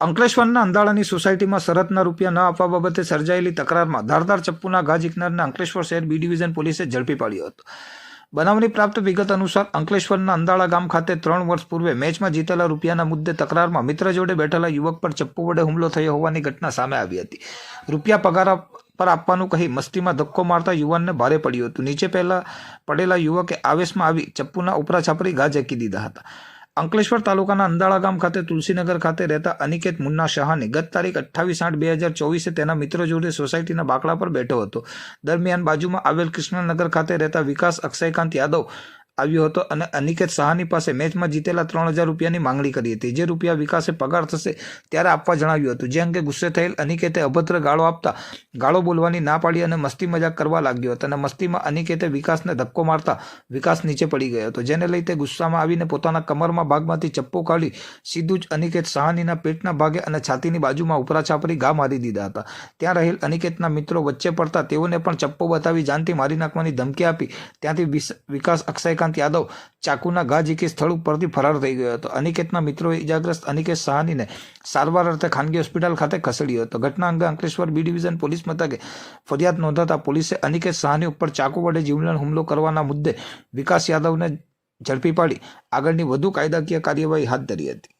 અંકલેશ્વરના અંદાળાની સોસાયટીમાં શરતના રૂપિયા ન આપવા બાબતે સર્જાયેલી તકરારમાં ધારદાર ચપ્પુના ઘા ઝીકનારને અંકલેશ્વર શહેર બી ડિવિઝન પોલીસે ઝડપી પાડ્યો હતો. બનાવની પ્રાપ્ત વિગત અનુસાર અંકલેશ્વરના અંદાળા ગામ ખાતે ત્રણ વર્ષ પૂર્વે મેચમાં જીતેલા રૂપિયાના મુદ્દે તકરારમાં મિત્ર જોડે બેઠેલા યુવક પર ચપ્પુ વડે હુમલો થયો હોવાની ઘટના સામે આવી હતી. રૂપિયા પગાર પર આપવાનું કહી મસ્તીમાં ધક્કો મારતા યુવાનને ભારે પડ્યું હતું. નીચે પહેલા પડેલા યુવકે આવેશમાં આવી ચપ્પુના ઉપરા છાપરી ઘા ઝેકી દીધા હતા. અંકલેશ્વર તાલુકાના અંદાળા ગામ ખાતે તુલસીનગર ખાતે રહેતા અનિકેત મુન્ના શાહને ગત તારીખ અઠ્ઠાવીસ આઠ બે હજાર ચોવીસે તેના મિત્રો જોડે સોસાયટીના બાકડા પર બેઠો હતો. દરમિયાન બાજુમાં આવેલ કૃષ્ણનગર ખાતે રહેતા વિકાસ અક્ષયકાંત યાદવ આવ્યો હતો અને અનિકેત શાહની પાસે મેચમાં જીતેલા ત્રણ હજાર રૂપિયાની માંગણી કરી હતી. જે રૂપિયા વિકાસે પગાર થશે ત્યારે આપવા જણાવ્યું હતું. જે અંગે ગુસ્સે થયેલ અનિકેતે અભદ્ર ગાળો આપતા ગાળો બોલવાની ના પાડી અને મસ્તી મજાક કરવા લાગ્યો હતો અને મસ્તીમાં અનિકેતે વિકાસને ધક્કો મારતા વિકાસ નીચે પડી ગયો હતો. જેને લઈ તે ગુસ્સામાં આવીને પોતાના કમરમાં ભાગમાંથી ચપ્પો કાઢી સીધું જ અનિકેત સાહાનીના પેટના ભાગે અને છાતીની બાજુમાં ઉપરા છાપરી ઘા મારી દીધા હતા. ત્યાં રહેલ અનિકેતના મિત્રો વચ્ચે પડતા તેઓને પણ ચપ્પો બતાવી જાનથી મારી નાખવાની ધમકી આપી. ત્યાંથી વિકાસ અક્ષયકાંત યાદવ ચાકુના ઘા ઝીકી સ્થળ ઉપરથી ફરાર થઈ ગયો હતો. અનિકેતના મિત્રોએ ઇજાગ્રસ્ત અનિકેત સહાનીને સારવાર અર્થે ખાનગી હોસ્પિટલ ખાતે ખસેડ્યો હતો. ઘટના અંગે અંકલેશ્વર બી ડિવિઝન પોલીસ મથકે ફરિયાદ નોંધાતા પોલીસે અનિકેત સહાની ઉપર ચાકુ વડે જીવલેણ હુમલો કરવાના મુદ્દે વિકાસ યાદવને ઝડપી પાડી આગળની વધુ કાયદાકીય કાર્યવાહી હાથ ધરી હતી.